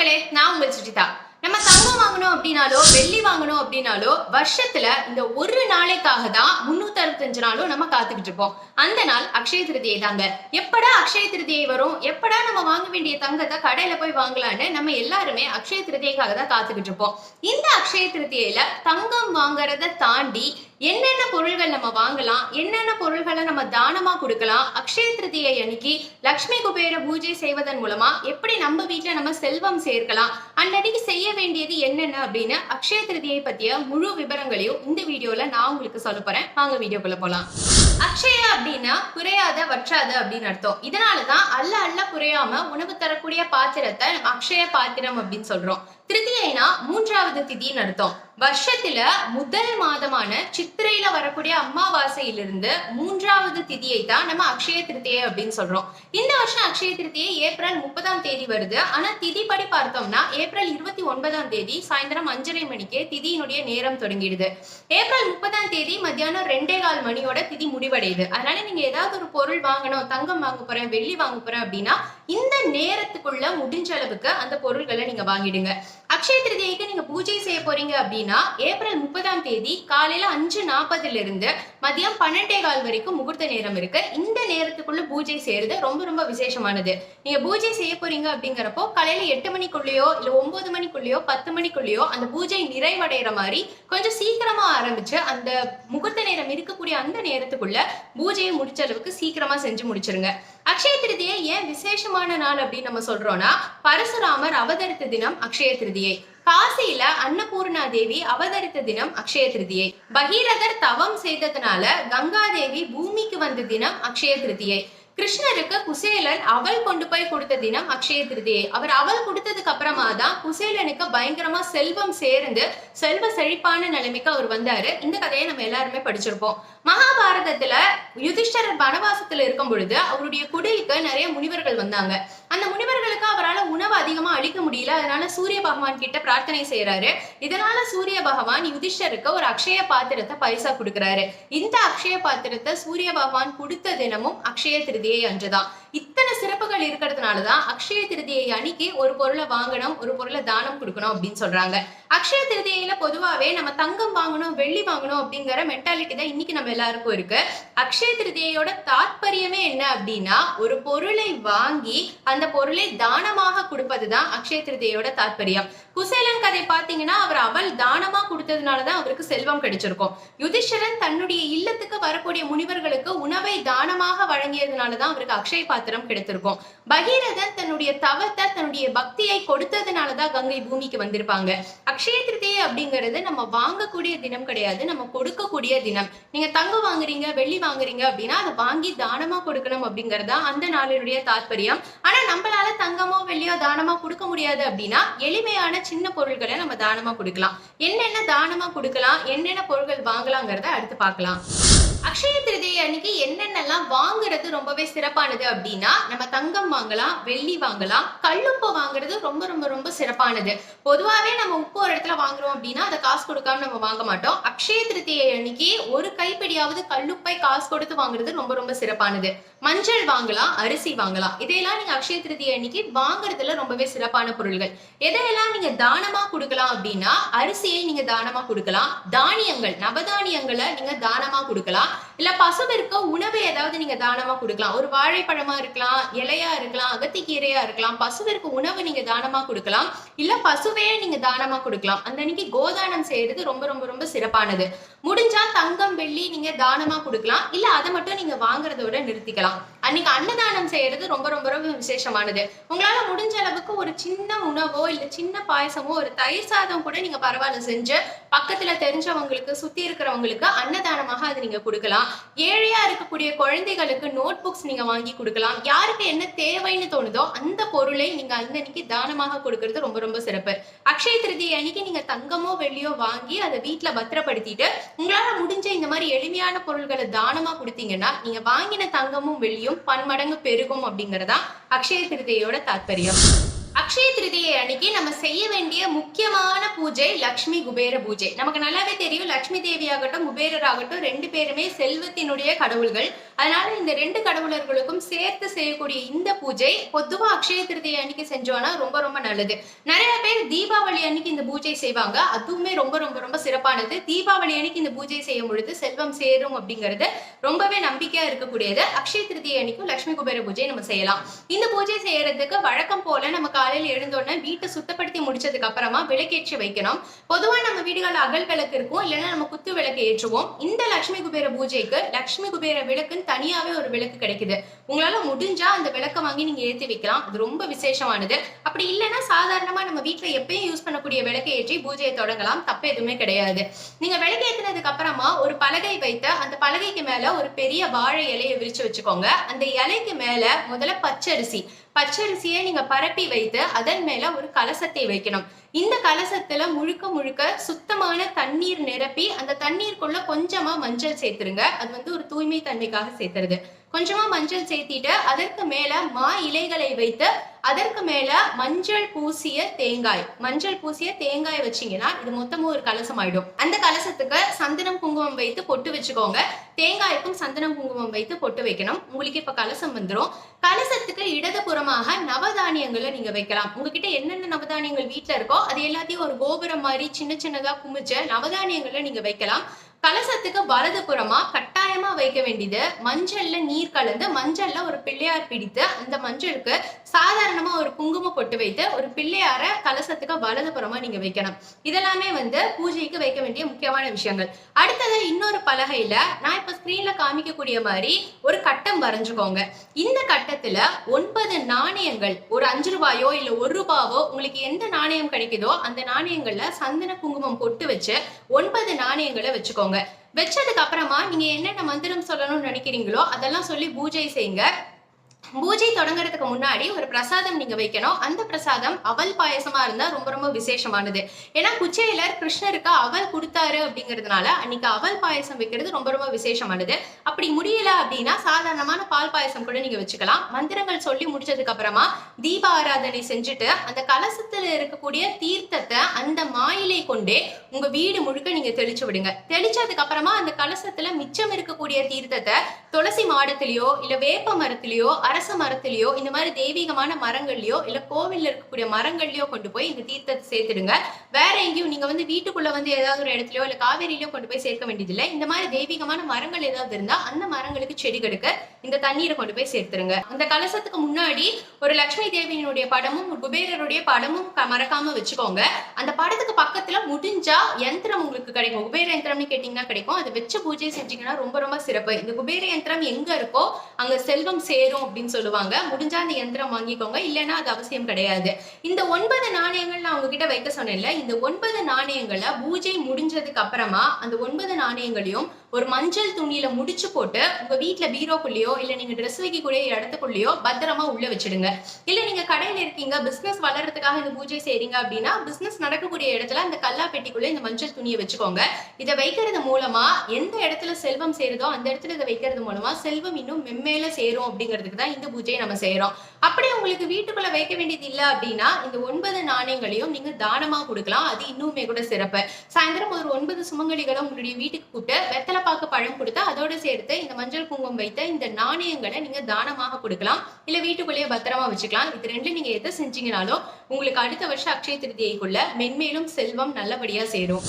மக்களே நான் உங்கள் சுஜிதா. நம்ம தங்கம் வாங்கணும் அப்படின்னாலோ வெள்ளி வாங்கணும் அப்படின்னாலோ வருஷத்துல இந்த ஒரு நாளைக்காக தான் முன்னூத்தி அறுபத்தஞ்சு நாளும் நம்ம காத்துக்கிட்டு இருப்போம். அந்த நாள் அக்ஷய திருதியை தாங்க. எப்படா அக்ஷய திருதியை வரும்? எப்படா நம்ம வாங்க வேண்டிய தங்கத்தை கடையில போய் வாங்கலான்னு நம்ம எல்லாருமே அக்ஷய திருதியைக்காக தான் காத்துக்கிட்டு இருப்போம். இந்த அக்ஷய திருதியில தங்கம் வாங்குறத தாண்டி என்னென்ன பொருள்கள் நம்ம வாங்கலாம் என்னென்ன பொருள்களை நம்ம தானமா கொடுக்கலாம் அக்ஷய திருதியை அன்னைக்கு லக்ஷ்மி குபேர பூஜை செய்வதன் மூலமா எப்படி நம்ம வீட்டுல நம்ம செல்வம் சேர்க்கலாம் அன்னன்னைக்கு செய்ய வேண்டியது என்னென்ன அப்படின்னு அக்ஷய திருதியை பத்திய முழு விவரங்களையும் இந்த வீடியோல நான் உங்களுக்கு சொல்ல போறேன். வாங்க வீடியோக்குள்ள போலாம். அக்ஷய அப்படின்னா குறையாத வற்றாத அப்படின்னு அர்த்தம். இதனாலதான் அல்ல அல்ல குறையாம உணவு தரக்கூடிய பாத்திரத்தை நம்ம அக்ஷய பாத்திரம் அப்படின்னு சொல்றோம். திருத்தியைனா மூன்றாவது திதின்னு அர்த்தம். வருஷத்துல முதல் மாதமான சித்திரையில வரக்கூடிய அம்மாவாசையிலிருந்து மூன்றாவது திதியை தான் நம்ம அக்ஷய திருத்தியை அப்படின்னு சொல்றோம். இந்த வருஷம் அக்ஷய திருத்தியை ஏப்ரல் முப்பதாம் தேதி வருது. ஆனா திதி படி பார்த்தோம்னா ஏப்ரல் இருபத்தி ஒன்பதாம் தேதி சாயந்தரம் அஞ்சரை மணிக்கு திதியினுடைய நேரம் தொடங்கிடுது. ஏப்ரல் முப்பதாம் தேதி மத்தியானம் ரெண்டே நாள் மணியோட திதி முடிவடையுது. அதனால நீங்க ஏதாவது ஒரு பொருள் வாங்கணும் தங்கம் வாங்க போறேன் வெள்ளி வாங்க போறேன் அப்படின்னா இந்த நேரத்துக்குள்ள முடிஞ்ச அளவுக்கு அந்த பொருள்களை நீங்க வாங்கிடுங்க. அக்ஷய திருதியைக்கு நீங்க பூஜை செய்ய போறீங்க அப்படின்னா ஏப்ரல் முப்பதாம் தேதி காலையில அஞ்சு நாற்பதுல இருந்து மதியம் பன்னெண்டே கால் வரைக்கும் முகூர்த்த நேரம் இருக்கு. இந்த நேரத்துக்குள்ள பூஜை செய்யறது ரொம்ப ரொம்ப விசேஷமானது. நீங்க பூஜை செய்ய போறீங்க அப்படிங்கிறப்போ காலையில எட்டு மணிக்குள்ளேயோ இல்ல ஒன்பது மணிக்குள்ளேயோ பத்து மணிக்குள்ளேயோ அந்த பூஜை நிறைவடைகிற மாதிரி கொஞ்சம் சீக்கிரமா ஆரம்பிச்சு அந்த முகூர்த்த நேரம் இருக்கக்கூடிய அந்த நேரத்துக்குள்ள பூஜையை முடிச்ச அளவுக்கு சீக்கிரமா செஞ்சு முடிச்சிருங்க. அக்ஷய திருதியை ஏன் விசேஷமான நாள் அப்படின்னு நம்ம சொல்றோம்னா பரசுராமர் அவதரித்த தினம் அக்ஷய திருதியை. காசியில அன்னபூர்ணா தேவி அவதரித்த தினம் அக்ஷய திருதியை. பகீரதர் தவம் செய்ததுனால கங்கா தேவி பூமிக்கு வந்த தினம் அக்ஷய திருதியை. கிருஷ்ணருக்கு குசேலன் அவள் கொண்டு போய் கொடுத்த தினம் அக்ஷய திருதியை. அவர் அவள் கொடுத்ததுக்கு அப்புறமா தான் குசேலனுக்கு பயங்கரமா செல்வம் சேர்ந்து செல்வ செழிப்பான நிலைமைக்கு அவர் வந்தாரு. இந்த கதையை நம்ம எல்லாருமே படிச்சிருப்போம். மகாபாரதத்துல யுதிஷ்டரர் வனவாசத்துல இருக்கும் பொழுது அவருடைய குடிலுக்கு நிறைய முனிவர்கள் வந்தாங்க. அந்த முனிவர்களுக்கு அதிகமா அழிக்க முடியல. அதனால சூரிய பகவான் கிட்ட பிரார்த்தனை செய்யறாரு இதனால சூரிய பகவான் யுதிஷ்டருக்கு ஒரு அக்ஷய பாத்திரத்தை பரிசா கொடுக்குறாரு. இந்த அக்ஷய பாத்திரத்தை சூரிய பகவான் கொடுத்த தினமும் அக்ஷய திருதியை அன்றுதான். இத்தனை சிறப்புகள் இருக்கிறதுனாலதான் அக்ஷய திருதியை அன்னைக்கு ஒரு பொருளை வாங்கணும் ஒரு பொருளை தானம் கொடுக்கணும் அப்படின்னு சொல்றாங்க. அக்ஷய திருதியில பொதுவாகவே நம்ம தங்கம் வாங்கணும் வெள்ளி வாங்கணும் அப்படிங்கிற மென்டாலிட்டி தான் இன்னைக்கு நம்ம எல்லாருக்கும் இருக்கு. அக்ஷய திருதியோட தாற்பயமே என்ன அப்படின்னா ஒரு பொருளை வாங்கி அந்த பொருளை தானமாக கொடுப்பதுதான் அக்ஷய திருதியோட தாற்பயம். குசேலன் கதை பாத்தீங்கன்னா அவர் அவள் தானமா கொடுத்ததுனாலதான் அவருக்கு செல்வம் கிடைச்சிருக்கும். யுதிஷரன் தன்னுடைய இல்லத்துக்கு வரக்கூடிய முனிவர்களுக்கு உணவை தானமாக வழங்கியதுனால தான் அவருக்கு அக்ஷய பாத்திரம் கிடைத்திருக்கும். பகீரதன் தன்னுடைய தவத்தை தன்னுடைய பக்தியை கொடுத்ததுனாலதான் கங்கை பூமிக்கு வந்திருப்பாங்க. அக்ஷய திருதியை அப்படிங்கிறது நம்ம வாங்கக்கூடிய தினம் கிடையாது நம்ம கொடுக்கக்கூடிய தினம். நீங்க தங்கம் வாங்குறீங்க வெள்ளி வாங்குறீங்க அப்படின்னா அதை வாங்கி தானமா கொடுக்கணும் அப்படிங்கறதா அந்த நாளினுடைய தாற்பயம் ஆனா நம்மளால தங்கமோ வெள்ளியோ தானமா கொடுக்க முடியாது அப்படின்னா எளிமையான சின்ன பொருள்களை நம்ம தானமா கொடுக்கலாம். என்னென்ன தானமா கொடுக்கலாம் என்னென்ன பொருட்கள் வாங்கலாங்கிறத அடுத்து பார்க்கலாம். அக்ஷய திருதியை அன்னைக்கு என்னென்னலாம் வாங்குறது ரொம்பவே சிறப்பானது அப்படின்னா நம்ம தங்கம் வாங்கலாம் வெள்ளி வாங்கலாம் கல்லுப்பு வாங்குறது ரொம்ப ரொம்ப ரொம்ப சிறப்பானது. பொதுவாகவே நம்ம உப்பு ஒரு இடத்துல வாங்குறோம் அப்படின்னா அதை காசு கொடுக்காம நம்ம வாங்க மாட்டோம். அக்ஷய திருதியை அன்னைக்கு ஒரு கைப்பிடியாவது கல்லுப்பை காசு கொடுத்து வாங்குறது ரொம்ப ரொம்ப சிறப்பானது. மஞ்சள் வாங்கலாம் அரிசி வாங்கலாம். இதையெல்லாம் நீங்க அக்ஷய திருதியை அன்னைக்கு வாங்குறதுல ரொம்பவே சிறப்பான பொருள்கள். எதையெல்லாம் நீங்க தானமா கொடுக்கலாம் அப்படின்னா அரிசியை நீங்க தானமா கொடுக்கலாம். தானியங்கள் நவதானியங்களை நீங்க தானமா கொடுக்கலாம். இல்ல பசுவிற்கு உணவு ஏதாவது நீங்க தானமா கொடுக்கலாம். ஒரு வாழைப்பழமா இருக்கலாம் இலையா இருக்கலாம் அகத்திக்கீரையா இருக்கலாம் பசுவிற்கு உணவு நீங்க தானமா கொடுக்கலாம். இல்ல பசுவே நீங்க தானமா கொடுக்கலாம். அந்த அன்னைக்கு கோதானம் செய்யறது ரொம்ப ரொம்ப ரொம்ப சிறப்பானது. முடிஞ்சா தங்கம் வெள்ளி நீங்க தானமா கொடுக்கலாம். இல்ல அதை மட்டும் நீங்க வாங்குறதோட நிறுத்திக்கலாம். அன்னைக்கு அன்னதானம் செய்யறது ரொம்ப ரொம்ப ரொம்ப விசேஷமானது. உங்களால முடிஞ்ச அளவுக்கு ஒரு சின்ன உணவோ இல்ல சின்ன பாயசமோ ஒரு தயிர் சாதம் கூட நீங்க பரவாயில்ல செஞ்சு பக்கத்துல தெரிஞ்சவங்களுக்கு சுத்தி இருக்கிறவங்களுக்கு அன்னதானமாக அது நீங்க கொடுக்கலாம். ஏழையா இருக்கக்கூடிய குழந்தைகளுக்கு நோட் புக்ஸ் நீங்க வாங்கி கொடுக்கலாம். யாருக்கு என்ன தேவைன்னு தோணுதோ அந்த பொருளை நீங்க அந்த அன்னைக்கு தானமாக கொடுக்கறது ரொம்ப ரொம்ப சிறப்பு. அக்ஷய திருதி அன்னைக்கு நீங்க தங்கமோ வெள்ளியோ வாங்கி அதை வீட்டுல பத்திரப்படுத்திட்டு உங்களால முடிஞ்ச இந்த மாதிரி எளிமையான பொருள்களை தானமா கொடுத்தீங்கன்னா நீங்க வாங்கின தங்கமும் வெள்ளியும் பன்மடங்கு பெருகும் அப்படிங்கறதா அக்ஷய திருதியோட தாத்பரியம். அக்ஷய திருதியை அன்னைக்கு நம்ம செய்ய வேண்டிய முக்கியமான பூஜை லக்ஷ்மி குபேர பூஜை. நமக்கு நல்லாவே தெரியும் லக்ஷ்மி தேவியாகட்டும் குபேரராகட்டும் குபேரர் ஆகட்டும் ரெண்டு பேருமே செல்வத்தினுடைய கடவுள்கள். அதனால இந்த ரெண்டு கடவுளர்களுக்கும் சேர்த்து செய்யக்கூடிய இந்த பூஜை பொதுவாக அக்ஷய திருதியை அன்னைக்கு செஞ்சோம்னா ரொம்ப ரொம்ப நல்லது. நிறைய பேர் தீபாவளி அன்னைக்கு இந்த பூஜை செய்வாங்க. அதுவுமே ரொம்ப ரொம்ப ரொம்ப சிறப்பானது. தீபாவளி அன்னைக்கு இந்த பூஜை செய்யும் பொழுது செல்வம் சேரும் அப்படிங்கிறது ரொம்பவே நம்பிக்கையா இருக்கக்கூடியது. அக்ஷய திருதியை அன்னைக்கும் லட்சுமி குபேர பூஜை நம்ம செய்யலாம். இந்த பூஜை செய்யறதுக்கு வழக்கம் போல நமக்கு காலையில் எழுந்தோடனே வீட்டை சுத்தப்படுத்தி முடிச்சதுக்கு அப்புறமா விளக்கேற்றி வைக்கணும். பொதுவாக நம்ம வீடுகளில் அகல் விளக்கு இருக்கும். இல்லைன்னா நம்ம குத்து விளக்கு ஏற்றுவோம். இந்த லட்சுமி குபேர பூஜைக்கு லட்சுமி குபேர விளக்குன்னு தனியாவே ஒரு விளக்கு கிடைக்குது. உங்களால முடிஞ்சா அந்த விளக்கை வாங்கி நீங்க ஏற்றி வைக்கலாம். அது ரொம்ப விசேஷமானது. அப்படி இல்லைன்னா சாதாரணமா நம்ம வீட்டில் எப்பயும் யூஸ் பண்ணக்கூடிய விளக்கை ஏற்றி பூஜையை தொடங்கலாம். தப்பு எதுவுமே கிடையாது. நீங்க விளக்கு ஏற்றினதுக்கு அப்புறமா ஒரு பலகை வைத்து அந்த பலகைக்கு மேல ஒரு பெரிய வாழை இலையை விரிச்சு வச்சுக்கோங்க. அந்த இலைக்கு மேல முதல்ல பச்சரிசி பச்சரிசியை நீங்க பரப்பி வைத்து அதன் மேல ஒரு கலசத்தை வைக்கணும். இந்த கலசத்துல முழுக்க முழுக்க சுத்தமான தண்ணீர் நிரப்பி அந்த தண்ணீருக்குள்ள கொஞ்சமா மஞ்சள் சேர்த்துருங்க. அது வந்து ஒரு தூய்மை தன்மைக்காக சேர்த்துருது கொஞ்சமா மஞ்சள் சேர்த்திட்டு அதற்கு மேல மா இலைகளை வைத்து அதற்கு மேல மஞ்சள் பூசிய தேங்காய். மஞ்சள் பூசிய தேங்காய் வச்சீங்கன்னா இது மொத்தமும் ஒரு கலசம் ஆயிடும் அந்த கலசத்துக்கு சந்தனம் குங்குமம் வைத்து பொட்டு வச்சுக்கோங்க. தேங்காய்க்கும் சந்தனம் குங்குமம் வைத்து பொட்டு வைக்கணும். உங்களுக்கு இப்ப கலசம் வந்துடும் கலசத்துக்கு இடதுபுறமாக நவதானியங்களை நீங்க வைக்கலாம். உங்ககிட்ட என்னென்ன நவதானியங்கள் வீட்டுல இருக்கோ அது எல்லாத்தையும் ஒரு கோபுரம் மாதிரி சின்ன சின்னதா குமிச்ச நவதானியங்களை நீங்க வைக்கலாம். கலசத்துக்கு வலதுபுறமா கட்டாயமா வைக்க வேண்டியது. மஞ்சள்ல நீர் கலந்து மஞ்சள்ல ஒரு பிள்ளையார் பிடித்து அந்த மஞ்சளுக்கு சாதாரணமா ஒரு குங்குமம் பொட்டு வைத்து ஒரு பிள்ளையார கலசத்துக்கு வலதுபுறமா நீங்க வைக்கணும். இதெல்லாமே வந்து பூஜைக்கு வைக்க வேண்டிய முக்கியமான விஷயங்கள். அடுத்தது இன்னொரு பலகையில நான் இப்ப ஸ்கிரீன்ல காமிக்கக்கூடிய மாதிரி ஒரு கட்டம் வரைஞ்சுக்கோங்க. இந்த கட்டத்துல ஒன்பது நாணயங்கள் ஒரு அஞ்சு ரூபாயோ இல்ல ஒரு ரூபாவோ உங்களுக்கு எந்த நாணயம் கிடைக்குதோ அந்த நாணயங்கள்ல சந்தன குங்குமம் பொட்டு வச்சு ஒன்பது நாணயங்களை வச்சுக்கோங்க. வச்சதுக்கு அப்புறமா நீங்க என்னென்ன மந்திரம் சொல்லணும்னு நினைக்கிறீங்களோ அதெல்லாம் சொல்லி பூஜை செய்யுங்க. பூஜை தொடங்குறதுக்கு முன்னாடி ஒரு பிரசாதம் நீங்க வைக்கணும். அந்த பிரசாதம் அவல் பாயசமா இருந்தா ரொம்ப ரொம்ப விசேஷமானது. ஏன்னா குச்சேலர் கிருஷ்ணருக்கு அவல் கொடுத்தாரு அப்படிங்கிறதுனால அன்னைக்கு அவல் பாயசம் வைக்கிறது ரொம்ப ரொம்ப விசேஷமானது. அப்படி முடியல அப்படின்னா சாதாரணமான பால் பாயசம் கூட நீங்க வச்சுக்கலாம். மந்திரங்கள் சொல்லி முடிச்சதுக்கு அப்புறமா தீப ஆராதனை செஞ்சுட்டு அந்த கலசத்துல இருக்கக்கூடிய தீர்த்தத்தை அந்த மாயிலை கொண்டே உங்க வீடு முழுக்க நீங்க தெளிச்சு விடுங்க. தெளிச்சதுக்கு அப்புறமா அந்த கலசத்துல மிச்சம் இருக்கக்கூடிய தீர்த்தத்தை துளசி மாடத்திலயோ இல்ல வேப்ப மரத்திலயோ அரச மரத்திலேயோ இந்த மாதிரி தெய்வீகமான மரங்கள்லயோ இல்ல கோவில்ல இருக்கக்கூடிய மரங்கள்லயோ கொண்டு போய் இந்த தீர்த்தத்தை சேர்த்துடுங்க. வேற எங்கேயும் நீங்க வந்து வீட்டுக்குள்ள வந்து ஏதாவது ஒரு இடத்துலயோ இல்ல காவேரியிலயோ கொண்டு போய் சேர்க்க வேண்டியதில்லை. இந்த மாதிரி தெய்வீகமான மரங்கள் ஏதாவது இருந்தா அந்த மரங்களுக்கு செடி கெடுக்க இந்த தண்ணீரை கொண்டு போய் சேர்த்துருங்க அந்த கலசத்துக்கு முன்னாடி ஒரு லட்சுமி தேவியினுடைய படமும் ஒரு குபேரருடைய படமும் மறக்காம வச்சுக்கோங்க. அந்த படத்துக்கு பக்கத்துல முடிஞ்சா யந்திரம் உங்களுக்கு கிடைக்கும். குபேர யந்திரம்னு கேட்டிங்கன்னா கிடைக்கும். அதை வச்சு பூஜை செஞ்சீங்கன்னா ரொம்ப ரொம்ப சிறப்பு. இந்த குபேர யந்திரம் எங்கே இருக்கோ அங்கே செல்வம் சேரும் அப்படின்னு சொல்லுவாங்க. முடிஞ்சா அந்த யந்திரம் வாங்கிக்கோங்க. இல்லைன்னா அது அவசியம் கிடையாது. இந்த ஒன்பது நாணயங்கள் நான் உங்ககிட்ட வைக்க சொன்னேன்ல. இந்த ஒன்பது நாணயங்களை பூஜை முடிஞ்சதுக்கு அப்புறமா அந்த ஒன்பது நாணயங்களையும் ஒரு மஞ்சள் துணியில முடிச்சு போட்டு உங்க வீட்டுல பீரோக்குள்ளேயோ இல்ல நீங்க ட்ரெஸ் வைக்கக்கூடிய இடத்துக்குள்ளேயோ பத்திரமா உள்ள வச்சிடுங்க. இல்ல நீங்க கடையில இருக்கீங்க பிசினஸ் வளர்றதுக்காக இந்த பூஜை செய்றீங்க அப்படின்னா பிசினஸ் நடக்கக்கூடிய இடத்துல அந்த கல்லா பெட்டிக்குள்ள இந்த மஞ்சள் துணியை வச்சுக்கோங்க. இதை வைக்கிறது மூலமா எந்த இடத்துல செல்வம் சேருதோ அந்த இடத்துல இதை வைக்கிறது மூலமா செல்வம் இன்னும் மென்மேல சேரும் அப்படிங்கிறதுக்கு தான் இந்த பூஜையை நம்ம செய்யறோம் அப்படி உங்களுக்கு வீட்டுக்குள்ள வைக்க வேண்டியது இல்ல அப்படின்னா இந்த ஒன்பது நாணயங்களையும் நீங்க தானமா கொடுக்கலாம். அது இன்னுமே கூட சிறப்பு. சாயந்தரம் ஒரு ஒன்பது சுமங்கலிகளை உங்களுடைய வீட்டுக்கு கூப்பிட்டு வெத்தலை பாக்கு பழம் கொடுத்து அதோட சேர்த்து இந்த மஞ்சள் குங்குமம் வைத்த இந்த நாணயங்களை நீங்க தானமாக கொடுக்கலாம். இல்ல வீட்டுக்குள்ளேயே பத்திரமா வச்சுக்கலாம். இது ரெண்டு நீங்க எதை செஞ்சீங்கனாலும் உங்களுக்கு அடுத்த வருஷம் அக்ஷய திருதியைக்குள்ள மென்மேலும் செல்வம் நல்லபடியா சேரும்.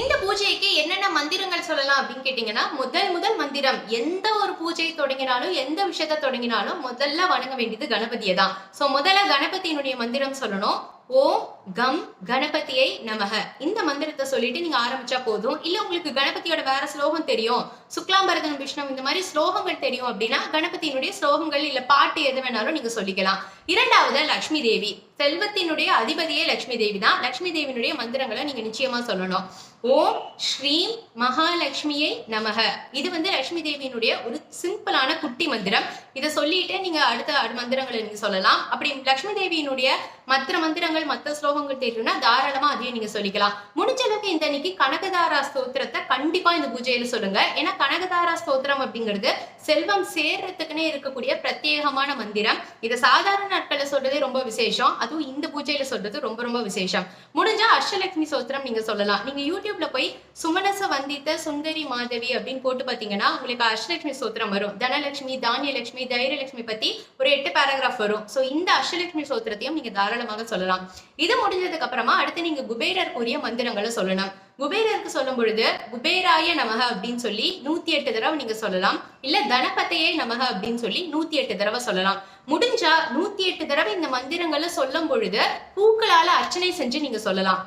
இந்த பூஜைக்கு என்னென்ன மந்திரங்கள் சொல்லலாம் அப்படின்னு கேட்டீங்கன்னா முதல் முதல் மந்திரம் எந்த ஒரு பூஜையை தொடங்கினாலும் எந்த விஷயத்த தொடங்கினாலும் முதல்ல வணங்க வேண்டியது கணபதியை தான் சோ முதல்ல கணபதியினுடைய மந்திரம் சொல்லணும். ஓம் கம் கணபதியை நமக. இந்த மந்திரத்தை சொல்லிட்டு நீங்க ஆரம்பிச்சா போதும். இல்ல உங்களுக்கு கணபதியோட வேற ஸ்லோகம் தெரியும். சுக்லாம்பரதன் விஷ்ணு இந்த மாதிரி ஸ்லோகங்கள் தெரியும் அப்படின்னா கணபதியினுடைய ஸ்லோகங்கள் இல்ல பாட்டு எது வேணாலும் நீங்க சொல்லிக்கலாம். இரண்டாவது லக்ஷ்மி தேவி. செல்வத்தினுடைய அதிபதியே லக்ஷ்மி தேவி தான். லக்ஷ்மி தேவியினுடைய மந்திரங்களை நீங்க நிச்சயமா சொல்லணும். ஓம் ஸ்ரீம் மகாலட்சுமியை நமக. இது வந்து லட்சுமி தேவியினுடைய ஒரு சிம்பிளான குட்டி மந்திரம். இதை சொல்லிட்டு நீங்க அடுத்த அடு- மந்திரங்களை நீங்க சொல்லலாம். அப்படி லட்சுமி தேவியினுடைய மற்ற மந்திரங்கள் மற்ற ஸ்லோகங்கள் தெரியும்னா தாராளமா அதையும் நீங்க சொல்லிக்கலாம். முடிஞ்ச அளவுக்கு இந்த அன்னைக்கு கனகதாரா ஸ்தோத்திரத்தை கண்டிப்பா இந்த பூஜையில சொல்லுங்க. ஏன்னா கனகதாரா ஸ்தோத்திரம் அப்படிங்கிறது செல்வம் சேர்றதுக்குன்னே இருக்கக்கூடிய பிரத்யேகமான மந்திரம். இதை சாதாரண நாட்கள்ல சொல்றதே ரொம்ப விசேஷம். அதுவும் இந்த பூஜையில சொல்றது ரொம்ப ரொம்ப விசேஷம். முடிஞ்சா அஷ்டலட்சுமி சோத்திரம் நீங்க சொல்லலாம். நீங்க யூடியூப்ல போய் சுமனச வந்தித்த சுந்தரி மாதவி அப்படின்னு போட்டு பாத்தீங்கன்னா உங்களுக்கு அஷ்டலட்சுமி சோத்திரம் வரும். தனலட்சுமி தானியலட்சுமி தைரியலட்சுமி பத்தி ஒரு எட்டு பேராகிராஃப் வரும். சோ இந்த அஷ்டலட்சுமி சோத்திரத்தையும் நீங்க தாராளமாக சொல்லலாம். இது முடிஞ்சதுக்கு அப்புறமா அடுத்து நீங்க குபேரருக்குரிய மந்திரங்களை சொல்லணும். குபேரருக்கு சொல்லும் பொழுது குபேராய நமக அப்படின்னு சொல்லி நூத்தி எட்டு தடவை நீங்க சொல்லலாம். இல்ல தனபத்தையே நமக அப்படின்னு சொல்லி நூத்தி எட்டு தடவை சொல்லலாம். முடிஞ்சா நூத்தி எட்டு தடவை இந்த மந்திரங்களை சொல்லும் பொழுது பூக்களால அர்ச்சனை செஞ்சு நீங்க சொல்லலாம்.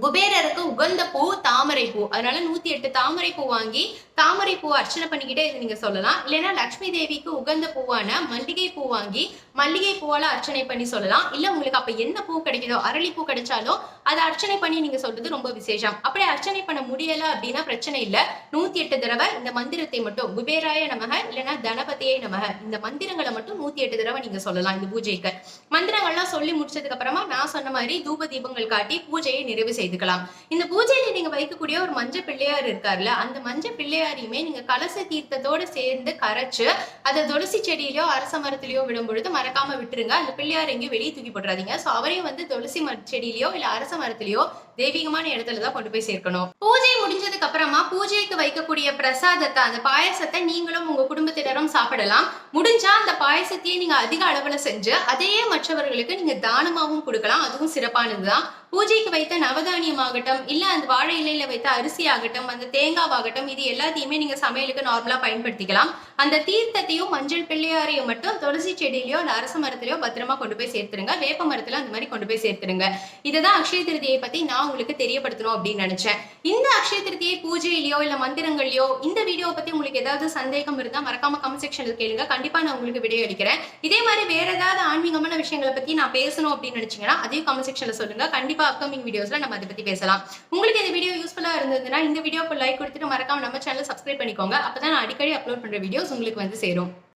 குபேரருக்கு உகந்த பூ தாமரை பூ. அதனால நூத்தி எட்டு தாமரை பூ வாங்கி தாமரை பூ அர்ச்சனை பண்ணிக்கிட்டே இது நீங்க சொல்லலாம். இல்லைன்னா லக்ஷ்மி தேவிக்கு உகந்த பூவான மல்லிகை பூ வாங்கி மல்லிகை பூவால அர்ச்சனை பண்ணி சொல்லலாம். இல்ல உங்களுக்கு அப்ப என்ன பூ கிடைக்குதோ அரளி பூ கிடைச்சாலும் அதை அர்ச்சனை பண்ணி நீங்க சொல்றது ரொம்ப விசேஷம். அப்படி அர்ச்சனை பண்ண முடியல அப்படின்னா பிரச்சனை இல்ல. நூத்தி எட்டு தடவை இந்த மந்திரத்தை மட்டும் குபேராய நமக இல்லைன்னா தனபதியை நமக இந்த மந்திரங்களை மட்டும் நூத்தி எட்டு தடவை நீங்க சொல்லலாம் இந்த பூஜைக்கு. மந்திரங்கள்லாம் சொல்லி முடிச்சதுக்கு அப்புறமா நான் சொன்ன மாதிரி தூப தீபங்கள் காட்டி பூஜையை நிறைவு செய்துக்கலாம் இந்த பூஜையில நீங்க வைக்கக்கூடிய ஒரு மஞ்சள் பிள்ளையார் இருக்காருல்ல அந்த மஞ்சள் பிள்ளையாரையுமே நீங்க கலச தீர்த்தத்தோட சேர்ந்து கரைச்சு அதை துளசி செடியிலயோ அரச மரத்திலயோ விடும் பொழுது மறக்காம விட்டுருங்க. அந்த பிள்ளையார் எங்கேயும் வெளியே தூக்கி போட்டுறாதீங்க. சோ அவரையும் வந்து துளசி மர செடியிலயோ இல்ல அரச மரத்திலயோ தெய்வீகமான இடத்துல தான் கொண்டு போய் சேர்க்கணும். பூஜை முடிஞ்சதுக்கு அப்புறமா பூஜைக்கு வைக்கக்கூடிய பிரசாதத்தை அந்த பாயசத்தை நீங்களும் உங்க குடும்பத்தினரும் சாப்பிடலாம். முடிஞ்சா அந்த பாயசத்தையே நீங்க அதிக அளவுல செஞ்சு அதையே மற்றவர்களுக்கு நீங்க தானமாகவும் கொடுக்கலாம். அதுவும் சிறப்பானதுதான். பூஜைக்கு வைத்த நவதானியம் ஆகட்டும் இல்ல அந்த வாழை இலையில வைத்த அரிசி ஆகட்டும் அந்த தேங்காவாகட்டும் இது எல்லாத்தையுமே நீங்க சமையலுக்கு நார்மலா பயன்படுத்திக்கலாம். அந்த தீர்த்தத்தையும் மஞ்சள் பிள்ளையாரையும் மட்டும் துளசி செடியிலையோ இல்லை அரச மரத்திலையோ பத்திரமா கொண்டு போய் சேர்த்துருங்க. வேப்ப மரத்துல அந்த மாதிரி கொண்டு போய் சேர்த்துருங்க. இதுதான் அக்ஷய திருதியை பத்தி நான் உங்களுக்கு தெரியப்படுத்தணும் அப்படின்னு நினைச்சேன். இந்த அக்ஷய திருதியை பூஜையிலையோ இல்ல மந்திரங்கள்லயோ இந்த வீடியோ பத்தி உங்களுக்கு ஏதாவது சந்தேகம் இருந்தா மறக்காம கமெண்ட் செக்ஷன்ல கேளுங்க. கண்டிப்பா நான் உங்களுக்கு வீடியோ அளிக்கிறேன் இதே மாதிரி வேற ஏதாவது ஆன்மீகமான விஷயங்களை பத்தி நான் பேசணும் அப்படின்னு நினைச்சீங்கன்னா அதையும் கமெண்ட் செக்ஷன்ல சொல்லுங்க. கண்டிப்பா அப்கமிங் வீடியோஸ்ல நம்ம அதை பத்தி பேசலாம். உங்களுக்கு இந்த வீடியோ யூஸ்ஃபுல்லா இருந்ததுன்னா இந்த வீடியோக்கு லைக் கொடுத்துட்டு மறக்காம நம்ம சேனல் சப்ஸ்கிரைப் பண்ணிக்கோங்க. அப்பதான் நான் அடிக்கடி அப்லோட் பண்ற வீடியோஸ் உங்களுக்கு வந்து சேரும்.